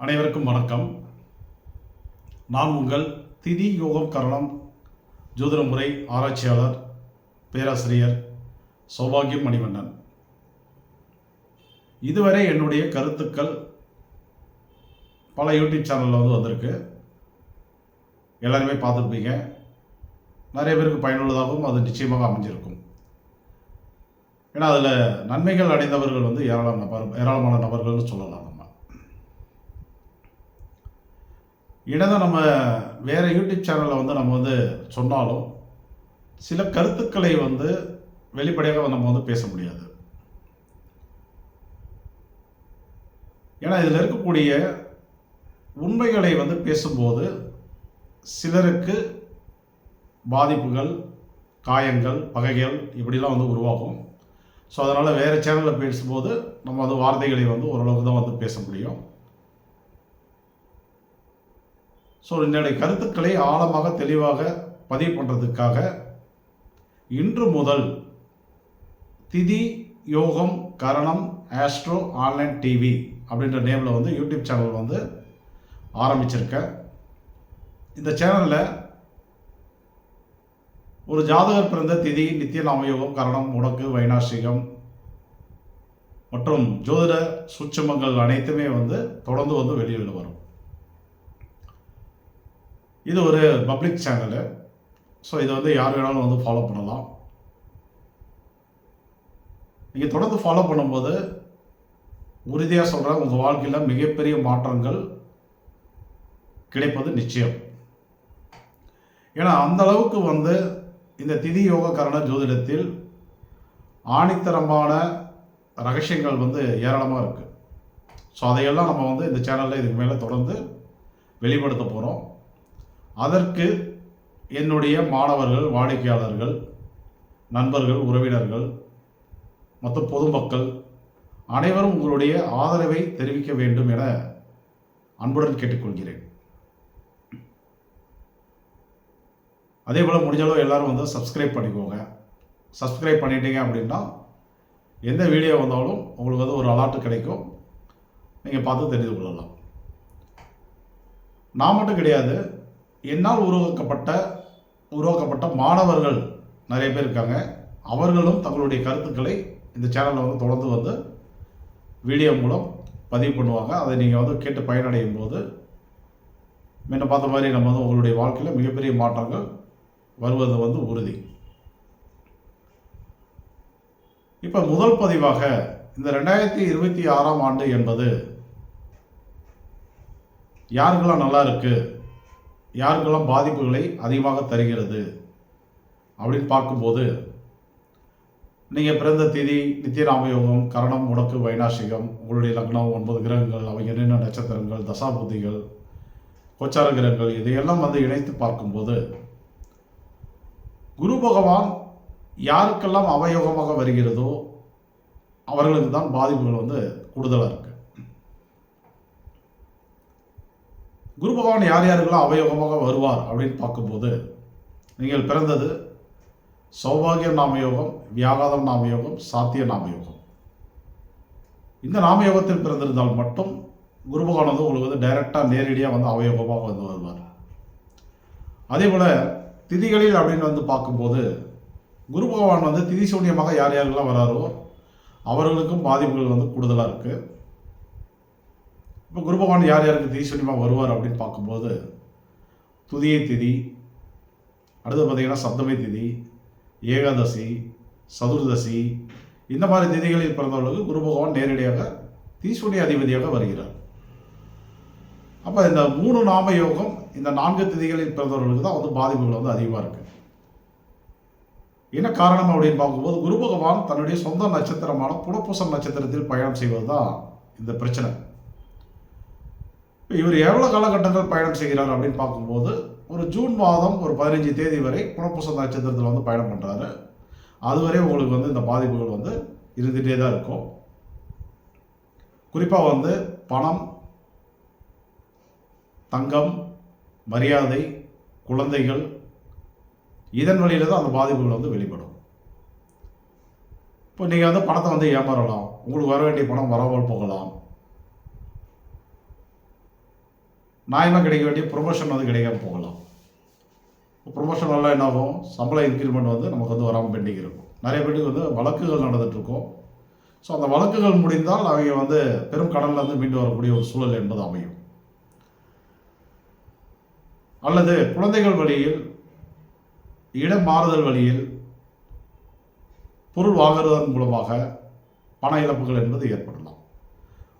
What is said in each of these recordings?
அனைவருக்கும் வணக்கம். நான் உங்கள் திதி யோகம் கரணம் ஜோதிட முறை ஆராய்ச்சியாளர் பேராசிரியர் சௌபாகியம் மணிவண்ணன். இதுவரை என்னுடைய கருத்துக்கள் பல யூடியூப் சேனலில் வந்து வந்திருக்கு. எல்லாருமே பார்த்துருப்பீங்க. நிறைய பேருக்கு பயனுள்ளதாகவும் அது நிச்சயமாக அமைஞ்சிருக்கும். ஏன்னா அதில் நன்மைகள் அடைந்தவர்கள் வந்து ஏராளமான நபர் ஏராளமான நபர்கள்னு சொல்லலாம். நம்ம நம்ம வேறு யூடியூப் சேனலில் வந்து நம்ம வந்து சொன்னாலும் சில கருத்துக்களை வந்து வெளிப்படையாக நம்ம வந்து பேச முடியாது. ஏன்னா இதில் இருக்கக்கூடிய உண்மைகளை வந்து பேசும்போது சிலருக்கு பாதிப்புகள் காயங்கள் பகைகள் இப்படிலாம் வந்து உருவாகும். ஸோ அதனால் வேறு சேனலில் பேசும்போது நம்ம வந்து வார்த்தைகளை வந்து ஓரளவுக்கு தான் வந்து பேச முடியும். ஸோ என்னுடைய கருத்துக்களை ஆழமாக தெளிவாக பதிவு பண்ணுறதுக்காக இன்று முதல் திதி யோகம் கரணம் ஆஸ்ட்ரோ ஆன்லைன் டிவி அப்படின்ற நேமில் வந்து யூடியூப் சேனல் வந்து ஆரம்பிச்சிருக்கேன். இந்த சேனலில் ஒரு ஜாதகர் பிறந்த திதி நித்திய நாமயோகம் கரணம் முடக்கு வைநாசிகம் மற்றும் ஜோதிட சூட்சமங்கள் அனைத்துமே வந்து தொடர்ந்து வந்து வெளியில் வரும். இது ஒரு பப்ளிக் சேனலு ஸோ இதை வந்து யார் வேணாலும் வந்து ஃபாலோ பண்ணலாம். நீங்கள் தொடர்ந்து ஃபாலோ பண்ணும்போது உறுதியாக சொல்கிறேன் உங்கள் வாழ்க்கையில் மிகப்பெரிய மாற்றங்கள் கிடைப்பது நிச்சயம். ஏன்னா அந்த அளவுக்கு வந்து இந்த திதி யோக கரண ஜோதிடத்தில் ஆணித்தரமான ரகசியங்கள் வந்து ஏராளமாக இருக்குது ஸோ அதையெல்லாம் நம்ம வந்து இந்த சேனலில் இதுக்கு மேலே தொடர்ந்து வெளிப்படுத்த போகிறோம் அதற்கு என்னுடைய மாணவர்கள் வாடிக்கையாளர்கள் நண்பர்கள் உறவினர்கள் மற்றும் பொதுமக்கள் அனைவரும் உங்களுடைய ஆதரவை தெரிவிக்க வேண்டும் என அன்புடன் கேட்டுக்கொள்கிறேன். அதே போல் முடிஞ்சளவு எல்லாரும் வந்து சப்ஸ்கிரைப் பண்ணிக்கோங்க. சப்ஸ்கிரைப் பண்ணிட்டீங்க அப்படின்னா எந்த வீடியோ வந்தாலும் உங்களுக்கு வந்து ஒரு அலாட்டு கிடைக்கும். நீங்கள் பார்த்து தெரிந்து கொள்ளலாம். நான் மட்டும் கிடையாது என்னால் உருவாக்கப்பட்ட உருவாக்கப்பட்ட மாணவர்கள் நிறைய பேர் இருக்காங்க. அவர்களும் தங்களுடைய கருத்துக்களை இந்த சேனலில் வந்து தொடர்ந்து வந்து வீடியோ மூலம் பதிவு பண்ணுவாங்க. அதை நீங்கள் வந்து கேட்டு பயனடையும் போது முன்ன பார்த்த மாதிரி நம்ம வந்து உங்களுடைய வாழ்க்கையில் மிகப்பெரிய மாற்றங்கள் வருவது வந்து உறுதி. இப்போ முதல் பதிவாக இந்த ரெண்டாயிரத்தி இருபத்தி ஆறாம் ஆண்டு என்பது யாருக்கெல்லாம் நல்லா இருக்குது யாருக்கெல்லாம் பாதிப்புகளை அதிகமாக தருகிறது அப்படின்னு பார்க்கும்போது நீங்கள் பிறந்த திதி நித்தியராமயோகம் கரணம் முடக்கு வைநாசிகம் உங்களுடைய லக்னம் ஒன்பது கிரகங்கள் அவங்க என்னென்ன நட்சத்திரங்கள் தசாபுத்திகள் கோச்சார கிரகங்கள் இதையெல்லாம் வந்து இணைத்து பார்க்கும்போது குரு பகவான் யாருக்கெல்லாம் அவயோகமாக வருகிறதோ அவர்களுக்கு தான் பாதிப்புகள் வந்து கூடுதலாக இருக்குது குரு பகவான் யார் யாருக்கெல்லாம் அவயோகமாக வருவார் அப்படின்னு பார்க்கும்போது நீங்கள் பிறந்தது சௌபாகிய நாமயோகம் வியாகாதம் நாமயோகம் சாத்திய நாமயோகம். இந்த நாமயோகத்தில் பிறந்திருந்தால் மட்டும் குரு பகவான் வந்து உங்களுக்கு வந்து டைரெக்டாக நேரடியாக வந்து அவயோகமாக வந்து வருவார். அதே போல் திதிகளில் அப்படின்னு வந்து பார்க்கும்போது குரு பகவான் வந்து திதி சூன்யமாக யார் யாரெல்லாம் வராரோ அவர்களுக்கும் பாதிப்புகள் வந்து கூடுதலாக இருக்குது இப்போ குரு பகவான் யார் யாருக்கு திதி சூன்யமாக வருவார் அப்படின்னு பார்க்கும்போது துதியை திதி அடுத்து பார்த்தீங்கன்னா சப்தமை திதி ஏகாதசி சதுர்தசி இந்த மாதிரி திதிகளில் பிறந்தவர்களுக்கு குரு பகவான் நேரடியாக தீசூனிய அதிபதியாக வருகிறார். அப்போ இந்த மூணு நாம யோகம் இந்த நான்கு திதிகளில் பிறந்தவர்களுக்கு தான் வந்து பாதிப்புகள் வந்து அதிகமாக இருக்கு. என்ன காரணம் அப்படின்னு பார்க்கும்போது குரு பகவான் தன்னுடைய சொந்த நட்சத்திரமான புனப்பூசம் நட்சத்திரத்தில் பயணம் செய்வது தான் இந்த பிரச்சனை. இவர் எவ்வளோ காலகட்டங்கள் பயணம் செய்கிறார் அப்படின்னு பார்க்கும்போது ஒரு ஜூன் மாதம் ஒரு பதினஞ்சு தேதி வரை புனப்பூச நட்சத்திரத்தில் வந்து பயணம் பண்ணுறாரு அதுவரை உங்களுக்கு வந்து இந்த பாதிப்புகள் வந்து இருந்துகிட்டே தான் இருக்கும். குறிப்பாக வந்து பணம் தங்கம் மரியாதை குழந்தைகள் இதன் வழியில் தான் அந்த பாதிப்புகள் வந்து வெளிப்படும். இப்போ நீங்கள் வந்து பணத்தை வந்து ஏமாறலாம். உங்களுக்கு வர வேண்டிய பணம் வராமல் போகலாம். நியாயமாக கிடைக்க வேண்டிய ப்ரொமோஷன் வந்து கிடைக்காம போகலாம். ப்ரொமோஷன் வரலாம் என்ன ஆகும்? சம்பள இன்க்ரிமெண்ட் வந்து நமக்கு வந்து வராமல் பெண்டிங் இருக்கும். நிறைய பேருக்கு வந்து வழக்குகள் நடந்துகிட்ருக்கும் ஸோ அந்த வழக்குகள் முடிந்தால் அவங்க வந்து பெரும் கடன்லேருந்து மீண்டு வரக்கூடிய ஒரு சூழல் என்பது அமையும். அல்லது குழந்தைகள் வழியில் இடம் மாறுதல் வழியில் பொருள் வாங்குவதன் மூலமாக பண இழப்புகள் என்பது ஏற்படலாம்.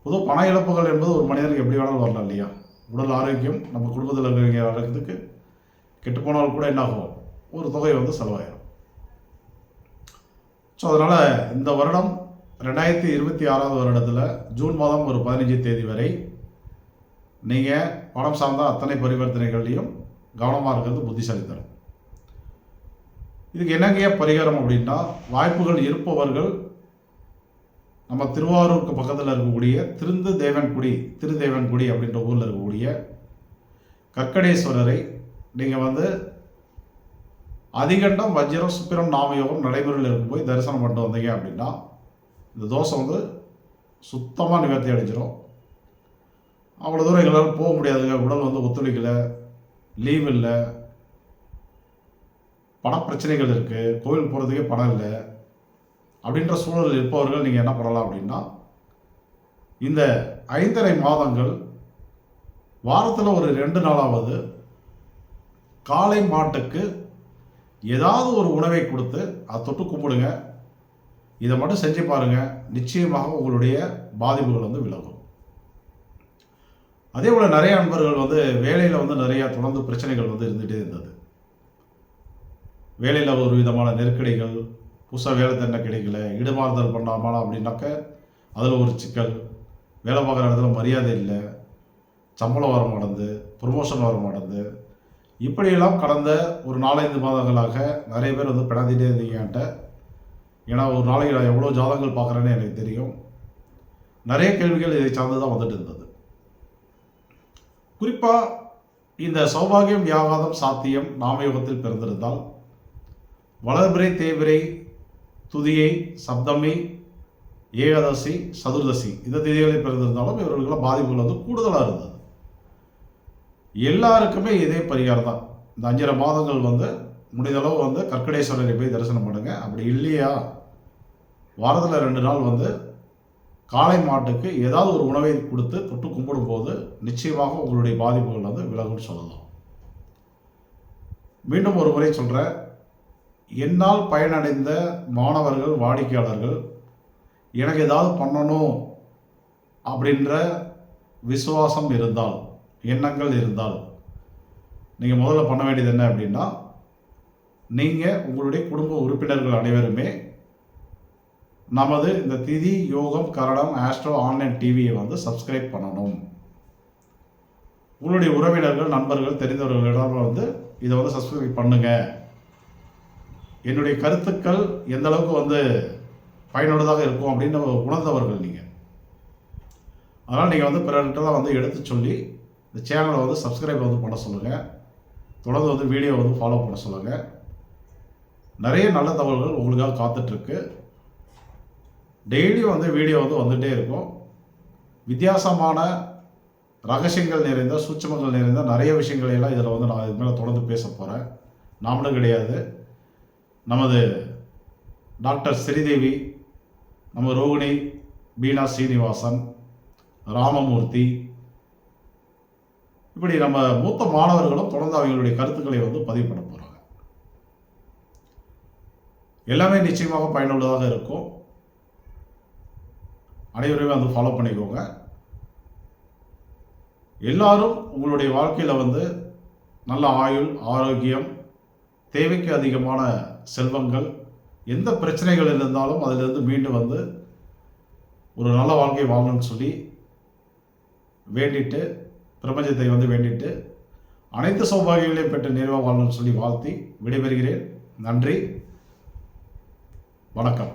பொதுவாக பண இழப்புகள் என்பது ஒரு மனிதனுக்கு எப்படி வேணாலும் வரலாம் இல்லையா? உடல் ஆரோக்கியம் நம்ம குடும்பத்தில் இருக்கிறவங்க நடக்கிறதுக்கு கெட்டு போனால் கூட என்னாகும் ஒரு தொகை வந்து செலவாயிடும் ஸோ அதனால் இந்த வருடம் ரெண்டாயிரத்தி இருபத்தி ஆறாவது வருடத்தில் ஜூன் மாதம் ஒரு பதினஞ்சு தேதி வரை நீங்கள் பணம் சார்ந்த அத்தனை பரிவர்த்தனைகள்லையும் கவனமாக இருக்கிறது புத்திசாலித்தரும் இதுக்கு என்னங்க பரிகாரம் அப்படின்னா வாய்ப்புகள் இருப்பவர்கள் நம்ம திருவாரூருக்கு பக்கத்தில் இருக்கக்கூடிய திருந்து தேவன்குடி திருதேவன்குடி அப்படின்ற ஊரில் இருக்கக்கூடிய கக்கடேஸ்வரரை நீங்கள் வந்து அதிகண்டம் வஜ்ரம் சுப்பிரம் நாமயோகம் நடைமுறையில் இருக்கும் போய் தரிசனம் பண்ணிட்டு வந்தீங்க அப்படின்னா இந்த தோசை வந்து சுத்தமாக நிவர்த்தி அடைஞ்சிரும். அவ்வளோ தூரம் எங்களால் போக முடியாதுங்க. உடல் வந்து ஒத்துழைக்கலை லீவ் இல்லை. பணப்பிரச்சனைகள் இருக்குது கோவில் போகிறதுக்கே பணம் இல்லை. அப்படின்ற சூழல் இருப்பவர்கள் நீங்கள் என்ன பண்ணலாம் அப்படின்னா இந்த ஐந்தரை மாதங்கள் வாரத்தில் ஒரு ரெண்டு நாளாவது காளை மாட்டுக்கு ஏதாவது ஒரு உணவை கொடுத்து அதை தொட்டு கும்பிடுங்க. இதை மட்டும் செஞ்சு பாருங்கள் நிச்சயமாக உங்களுடைய பாதிப்புகள் வந்து விலகும். அதே போல் நிறைய நண்பர்கள் வந்து வேலையில் வந்து நிறையா தொடர்ந்து பிரச்சனைகள் வந்து இருந்துகிட்டே இருந்தது. வேலையில் ஒரு விதமான நெருக்கடிகள் புதுசாக வேலை தண்டனை கிடைக்கல. இடமாறுதல் பண்ணாமல் அப்படின்னாக்க அதில் ஒரு சிக்கல். வேலை பார்க்குற இடத்துல மரியாதை இல்லை. சம்பளம் வர மாட்டேங்குது ப்ரொமோஷன் வர மாட்டேங்குது இப்படியெல்லாம் கடந்த ஒரு நாலஞ்சு மாதங்களாக நிறைய பேர் வந்து பிணந்திட்டே இருந்தீங்கன்ட்ட ஏன்னா ஒரு நாளைக்கு நான் எவ்வளோ ஜாதகங்கள் பார்க்குறேன்னு எனக்கு தெரியும். நிறைய கேள்விகள் இதை சார்ந்து தான் வந்துட்டு இருந்தது. குறிப்பாக இந்த சௌபாகியம் யாகாதம் சாத்தியம் நாமயோகத்தில் பிறந்திருந்தால் வளர்பிறை தேவிரை துதியை சப்தமி ஏகாதசி சதுர்தசி இந்த திதிகளில் பிறந்திருந்தாலும் இவர்களுக்கெல்லாம் பாதிப்புகள் வந்து கூடுதலாக இருந்தது. எல்லாருக்குமே இதே பரிகாரம் தான். இந்த அஞ்சரை மாதங்கள் வந்து முடிந்தளவு வந்து கற்கடேஸ்வரரை போய் தரிசனம் பண்ணுங்க. அப்படி இல்லையா? வாரத்தில் ரெண்டு நாள் வந்து காளை மாட்டுக்கு ஏதாவது ஒரு உணவை கொடுத்து தொட்டு கும்பிடும் போது நிச்சயமாக உங்களுடைய பாதிப்புகள் வந்து விலகும்னு சொல்லலாம். மீண்டும் ஒரு முறை சொல்கிறேன் என்னால் பயனடைந்த மாணவர்கள் வாடிக்கையாளர்கள் எனக்கு ஏதாவது பண்ணணும் அப்படின்ற விசுவாசம் இருந்தால் எண்ணங்கள் இருந்தால் நீங்கள் முதல்ல பண்ண வேண்டியது என்ன அப்படின்னா நீங்கள் உங்களுடைய குடும்ப உறுப்பினர்கள் அனைவருமே நமது இந்த திதி யோகம் கரணம் ஆஸ்ட்ரோ ஆன்லைன் டிவியை வந்து சப்ஸ்கிரைப் பண்ணணும். உங்களுடைய உறவினர்கள் நண்பர்கள் தெரிந்தவர்களிடம் வந்து இதை வந்து சப்ஸ்கிரைப் பண்ணுங்கள் என்னுடைய கருத்துக்கள் எந்த அளவுக்கு வந்து பயனுள்ளதாக இருக்கும் அப்படின்னு உணர்ந்தவர்கள் நீங்கள் அதனால் நீங்கள் வந்து பிறர்கிட்டலாம் வந்து எடுத்து சொல்லி இந்த சேனலை வந்து சப்ஸ்கிரைப் வந்து பண்ண சொல்லுங்கள் தொடர்ந்து வந்து வீடியோ வந்து ஃபாலோ பண்ண சொல்லுங்கள் நிறைய நல்ல தகவல்கள் உங்களுக்காக காத்துட்ருக்கு. டெய்லியும் வந்து வீடியோ வந்து வந்துகிட்டே இருக்கும். வித்தியாசமான ரகசியங்கள் நிறைந்த சூட்சமங்கள் நிறைந்த நிறைய விஷயங்களையெல்லாம் இதில் வந்து நான் இது மேலே தொடர்ந்து பேச போகிறேன் நாமளும் கிடையாது. நமது டாக்டர் ஸ்ரீதேவி நம்ம ரோகிணி பீனா ஸ்ரீனிவாசன் ராமமூர்த்தி இப்படி நம்ம மூத்த மாணவர்களும் தொடர்ந்து அவங்களுடைய கருத்துக்களை வந்து பதிவு பண்ண போகிறாங்க எல்லாமே நிச்சயமாக பயனுள்ளதாக இருக்கும். அனைவருமே வந்து ஃபாலோ பண்ணிக்கோங்க. எல்லாரும் உங்களுடைய வாழ்க்கையில் வந்து நல்ல ஆயுள் ஆரோக்கியம் தேவைக்கு அதிகமான செல்வங்கள் எந்த பிரச்சனைகள் இருந்தாலும் அதிலிருந்து மீண்டு வந்து ஒரு நல்ல வாழ்க்கை வாழணும்னு சொல்லி வேண்டிட்டு பிரபஞ்சத்தை வந்து வேண்டிட்டு அனைத்து சௌபாகியங்களையும் பெற்று நிறைவாக வாழணும்னு சொல்லி வாழ்த்தி விடைபெறுகிறேன். நன்றி. வணக்கம்.